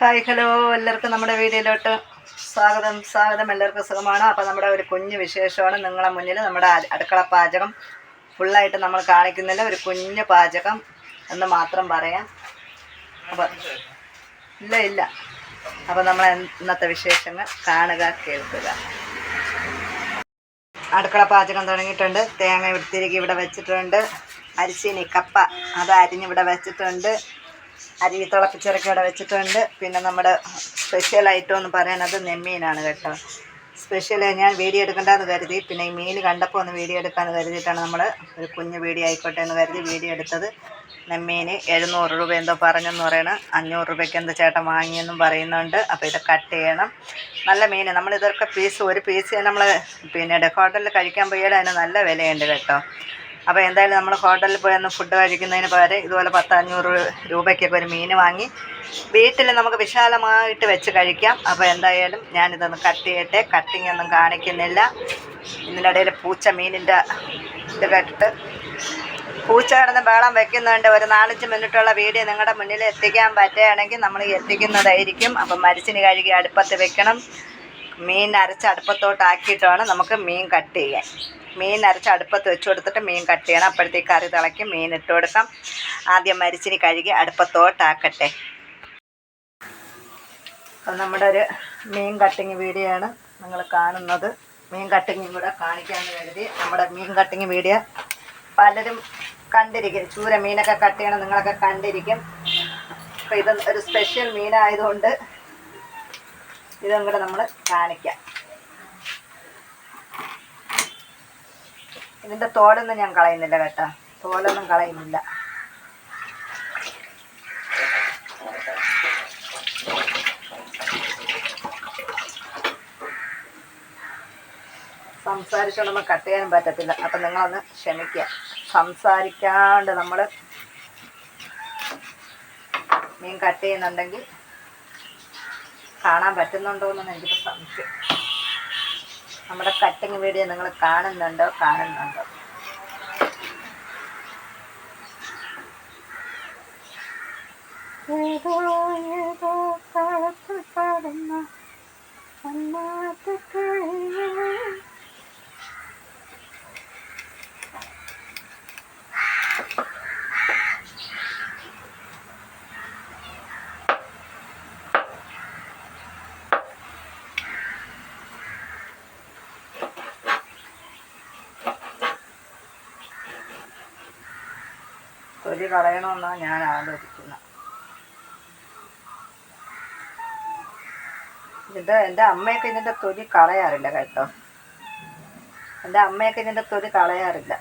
Hi hello. എല്ലാവർക്കും നമ്മുടെ വീഡിയോയിലോട്ട് സ്വാഗതം. സ്വാഗതം. എല്ലാവർക്കും സുഖമാണ്? അപ്പോൾ നമ്മുടെ ഒരു കുഞ്ഞു വിശേഷമാണ്. നിങ്ങളെ മുന്നിൽ നമ്മുടെ അടുക്കള പാചകം ഫുള്ളായിട്ട് നമ്മൾ കാണിക്കുന്നില്ല. ഒരു കുഞ്ഞു പാചകം എന്ന് മാത്രം പറയാം. അപ്പോൾ ഇല്ല ഇല്ല. അപ്പോൾ നമ്മൾ ഇന്നത്തെ വിശേഷങ്ങൾ കാണുക കേൾക്കുക. അടുക്കള പാചകം തുടങ്ങിയിട്ടുണ്ട്. തേങ്ങ തിരികെ ഇവിടെ വെച്ചിട്ടുണ്ട്. അരിശീനി കപ്പ അത് അരിഞ്ഞിവിടെ വെച്ചിട്ടുണ്ട്. അരി തിളപ്പിച്ചിറക്കി ഇവിടെ വെച്ചിട്ടുണ്ട്. പിന്നെ നമ്മുടെ സ്പെഷ്യൽ ഐറ്റം എന്ന് പറയുന്നത് നെമ്മീനാണ് കേട്ടോ. സ്പെഷ്യൽ ഞാൻ വീഡിയോ എടുക്കണ്ടെന്ന് കരുതി. പിന്നെ ഈ മീൻ കണ്ടപ്പോൾ ഒന്ന് വീഡിയോ എടുക്കാമെന്ന് കരുതിയിട്ടാണ് നമ്മൾ ഒരു കുഞ്ഞു വീഡിയോ ആയിക്കോട്ടെ എന്ന് കരുതി വീഡിയോ എടുത്തത്. നെമ്മീൻ എഴുന്നൂറ് രൂപ എന്തോ പറഞ്ഞെന്ന് പറയണം അഞ്ഞൂറ് രൂപയ്ക്ക് എന്തോ ചേട്ടൻ വാങ്ങിയെന്നും പറയുന്നുണ്ട്. അപ്പോൾ ഇത് കട്ട് ചെയ്യണം. നല്ല മീൻ നമ്മളിതൊക്കെ പീസ് ഒരു പീസ് നമ്മൾ പിന്നെ ഹോട്ടലിൽ കഴിക്കാൻ പോയാൽ അതിന് നല്ല വിലയുണ്ട് കേട്ടോ. അപ്പോൾ എന്തായാലും നമ്മൾ ഹോട്ടലിൽ പോയി ഒന്ന് ഫുഡ് കഴിക്കുന്നതിന് പകരം ഇതുപോലെ പത്തഞ്ഞൂറ് രൂപയ്ക്കൊക്കെ ഒരു മീൻ വാങ്ങി വീട്ടിൽ നമുക്ക് വിശാലമായിട്ട് വെച്ച് കഴിക്കാം. അപ്പോൾ എന്തായാലും ഞാനിതൊന്ന് കട്ട് ചെയ്യട്ടെ. കട്ടിങ് ഒന്നും കാണിക്കുന്നില്ല. ഇതിനിടയിൽ പൂച്ച മീനിന്റെ ഇത് കേട്ടിട്ട് പൂച്ച കിടന്ന് ബേളം വെക്കുന്നുണ്ട്. ഒരു നാലഞ്ച് മിനിറ്റുള്ള വീഡിയോ നിങ്ങളുടെ മുന്നിൽ എത്തിക്കാൻ പറ്റുകയാണെങ്കിൽ നമ്മൾ എത്തിക്കുന്നതായിരിക്കും. അപ്പം മരിച്ചിന് കഴുകി അടുപ്പത്ത് വെക്കണം. മീൻ അരച്ച് അടുപ്പത്തോട്ടാക്കിയിട്ടാണ് നമുക്ക് മീൻ കട്ട് ചെയ്യാൻ മീൻ അരച്ച് അടുപ്പത്ത് വെച്ച് കൊടുത്തിട്ട് മീൻ കട്ട് ചെയ്യണം. അപ്പോഴത്തേക്ക് കറി തിളയ്ക്കും. മീൻ ഇട്ട് കൊടുക്കാം. ആദ്യം മരിച്ചിനി കഴുകി അടുപ്പത്തോട്ടാക്കട്ടെ. അപ്പം നമ്മുടെ ഒരു മീൻ കട്ടിങ് വീഡിയോ ആണ് നിങ്ങൾ കാണുന്നത്. മീൻ കട്ടിങ് കൂടെ കാണിക്കാമെന്ന് കരുതി നമ്മുടെ മീൻ കട്ടിങ് വീഡിയോ പലരും കണ്ടിരിക്കും. ചൂര മീനൊക്കെ കട്ട് ചെയ്യണം. നിങ്ങളൊക്കെ കണ്ടിരിക്കും. അപ്പോൾ ഇത് ഒരു സ്പെഷ്യൽ മീനായതുകൊണ്ട് ഇതും കൂടെ നമ്മൾ കാണിക്കാം. ഇതിന്റെ തോലൊന്നും ഞാൻ കളയുന്നില്ല കേട്ടോ. തോലൊന്നും കളയുന്നില്ല. സംസാരിച്ചുകൊണ്ട് നമുക്ക് കട്ട് ചെയ്യാനും പറ്റത്തില്ല. അപ്പം നിങ്ങളൊന്ന് ക്ഷമിക്കുക സംസാരിക്കാണ്ട് നമ്മൾ മീൻ കട്ട് ചെയ്യുന്നുണ്ടെങ്കിൽ കാണാൻ പറ്റുന്നുണ്ടോ എന്ന് എനിക്കിപ്പോൾ സംശയം. നമ്മുടെ കട്ടിങ് വീഡിയോ നിങ്ങൾ കാണുന്നുണ്ടോ? കാണുന്നുണ്ടോ? ഏതോ ഏതോ. തൊലി കളയണമെന്നാണ് ഞാൻ ആലോചിക്കുന്നത്. ഇത് എന്റെ അമ്മയൊക്കെ ഇതിന്റെ തൊലി കളയാറില്ല കേട്ടോ. എന്റെ അമ്മയൊക്കെ ഇതിന്റെ തൊലി കളയാറില്ല.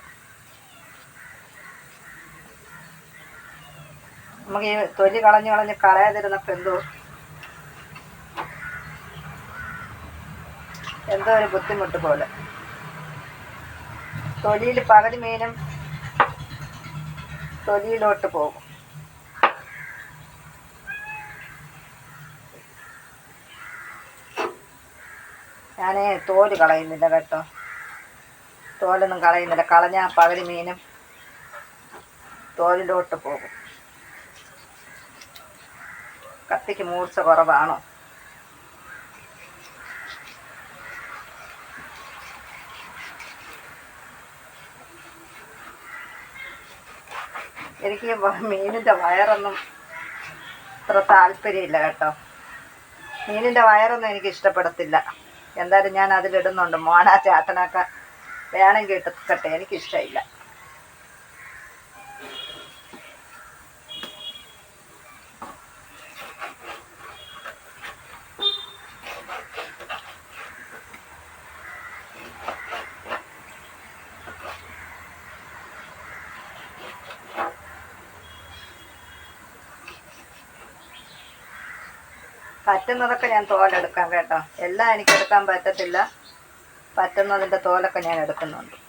നമുക്ക് ഈ തൊലി കളഞ്ഞു കളഞ്ഞ് കളയാതിരുന്നപ്പോൾ എന്തോ എന്തോ ഒരു ബുദ്ധിമുട്ട് പോലെ. തൊലിയിൽ പകുതി മീനും തൊലിയിലോട്ട് പോകും. ഞാൻ തോൽ കളയുന്നില്ല കേട്ടോ. തോലൊന്നും കളയുന്നില്ല. കളഞ്ഞ പകുതി മീനും തോലിലോട്ട് പോകും. കത്തിക്ക് മൂർച്ച കുറവാണോ? എനിക്ക് മീനിന്റെ വയറൊന്നും അത്ര താല്പര്യമില്ല കേട്ടോ. മീനിന്റെ വയറൊന്നും എനിക്ക് ഇഷ്ടപ്പെടത്തില്ല. എന്തായാലും ഞാൻ അതിലിടുന്നുണ്ട്. മോണ ചാത്തനൊക്കെ വേണമെങ്കിൽ ഇട്ടക്കട്ടെ എനിക്കിഷ്ടമില്ല. പറ്റുന്നതൊക്കെ ഞാൻ തോലെടുക്കാം കേട്ടോ എല്ലാം എനിക്ക് എടുക്കാൻ പറ്റത്തില്ല പറ്റുന്നതിന്റെ തോലൊക്കെ ഞാൻ എടുക്കുന്നുണ്ട്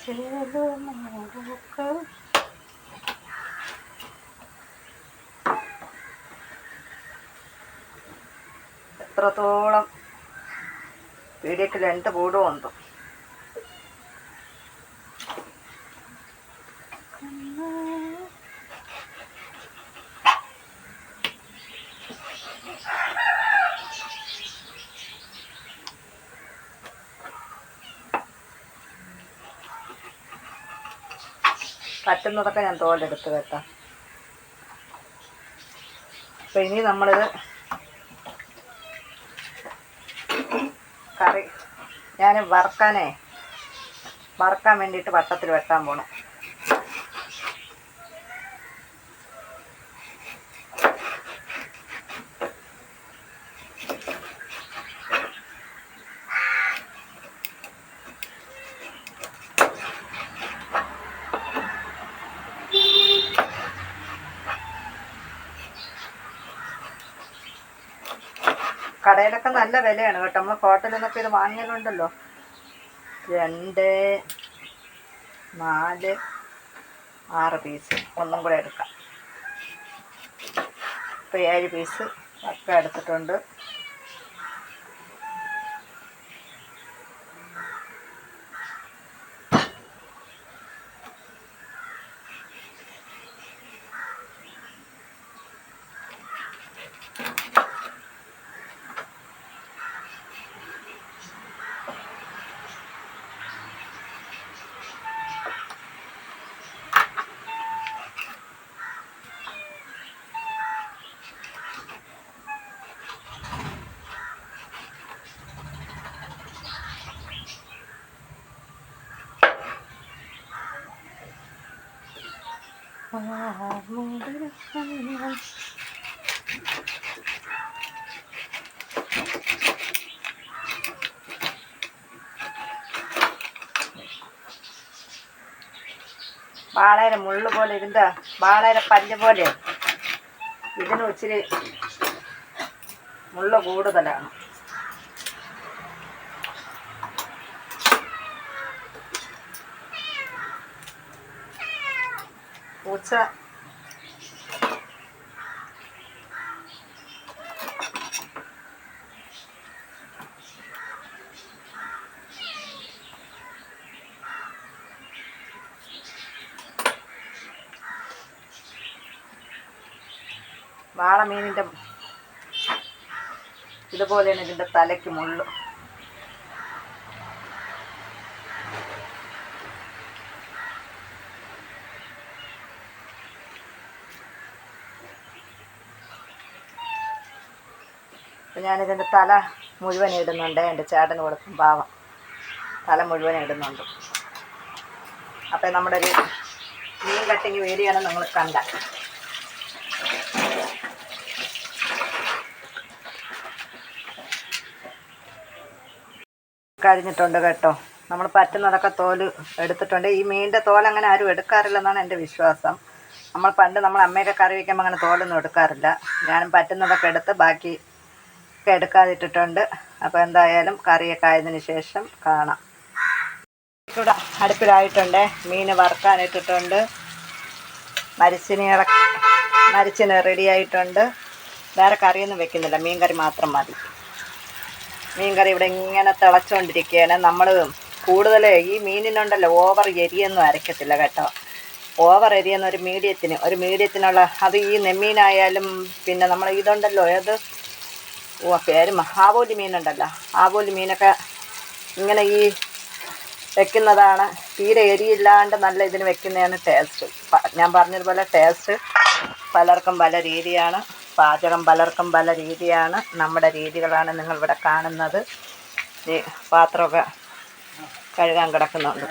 ചെറുമാടൊക്കെ എത്രത്തോളം പീടിയക്ക് രണ്ട് കൂടും ഉണ്ട്? പറ്റുന്നതൊക്കെ ഞാൻ തോലെടുത്ത് കേട്ടോ. അപ്പം ഇനി നമ്മളിത് കറി. ഞാൻ വറക്കാനേ വറക്കാൻ വേണ്ടിയിട്ട് വട്ടത്തിൽ വെട്ടാൻ പോണു. കടയിലൊക്കെ നല്ല വിലയാണ് കേട്ടോ. നമ്മൾ ഹോട്ടലിൽ നിന്നൊക്കെ ഇത് വാങ്ങിയതുണ്ടല്ലോ. രണ്ട് നാല് ആറ് പീസ് ഒന്നും കൂടെ എടുക്കാം. ഇപ്പോൾ ഏഴ് പീസ് ഒക്കെ എടുത്തിട്ടുണ്ട്. വാളയുടെ മുള്ളു പോലെ ഇതിന്റെ വാളയുടെ പല്ല് പോലെ. ഇതിന് ഇച്ചിരി മുള്ള കൂടുതലാണ്. പൂച്ച വാളമീനിന്റെ ഇതുപോലെയാണ് ഇതിന്റെ തലയ്ക്ക് മുള്ളു. അപ്പം ഞാനിതിന്റെ തല മുഴുവൻ ഇടുന്നുണ്ട് എന്റെ ചേട്ടന് കൊടുക്കും പാവം. തല മുഴുവൻ ഇടുന്നുണ്ട്. അപ്പം നമ്മുടെ ഒരു മീൻ കട്ടിങ് വേരിയാണ് നിങ്ങൾ കണ്ട. കഴിഞ്ഞിട്ടുണ്ട് കേട്ടോ. നമ്മൾ പറ്റുന്നതൊക്കെ തോൽ എടുത്തിട്ടുണ്ട്. ഈ മീനിന്റെ തോൽ അങ്ങനെ ആരും എടുക്കാറില്ലെന്നാണ് എന്റെ വിശ്വാസം. നമ്മൾ പണ്ട് നമ്മൾ അമ്മയൊക്കെ കറി വയ്ക്കുമ്പോൾ അങ്ങനെ തോലൊന്നും എടുക്കാറില്ല. ഞാനും പറ്റുന്നതൊക്കെ എടുത്ത് ബാക്കി എടുക്കാതിട്ടിട്ടുണ്ട്. അപ്പോൾ എന്തായാലും കറിയൊക്കെ ആയതിനു ശേഷം കാണാം. ഇവിടെ അടുപ്പിലായിട്ടുണ്ട്. മീൻ വറുക്കാനിട്ടിട്ടുണ്ട്. മരിച്ചിനി ഇള- മരിച്ചിന് റെഡി ആയിട്ടുണ്ട്. വേറെ കറിയൊന്നും വെക്കുന്നില്ല. മീൻ കറി മാത്രം മതി. മീൻ കറി ഇവിടെ ഇങ്ങനെ തിളച്ചുകൊണ്ടിരിക്കുകയാണ് നമ്മൾ കൂടുതൽ ഈ മീനിനുണ്ടല്ലോ ഓവർ എരിയൊന്നും അരയ്ക്കത്തില്ല കേട്ടോ. ഓവർ എരിയുന്ന ഒരു മീഡിയത്തിന് ഒരു മീഡിയത്തിനുള്ള അത് ഈ നെമ്മീനായാലും പിന്നെ നമ്മൾ ഇതുണ്ടല്ലോ ഏത് ഓ പേര് ആവോലി മീനുണ്ടല്ലോ. ആവോലി മീനൊക്കെ ഇങ്ങനെ ഈ വെക്കുന്നതാണ്. തീരെ എരിയില്ലാണ്ട് നല്ല ഇതിന് വെക്കുന്നതാണ് ടേസ്റ്റ് ഞാൻ പറഞ്ഞതുപോലെ ടേസ്റ്റ് പലർക്കും പല രീതിയാണ്. പാചകം പലർക്കും പല രീതിയാണ്. നമ്മുടെ രീതികളാണ് നിങ്ങളിവിടെ കാണുന്നത്. ഈ പാത്രമൊക്കെ കഴുകാൻ കിടക്കുന്നുണ്ട്.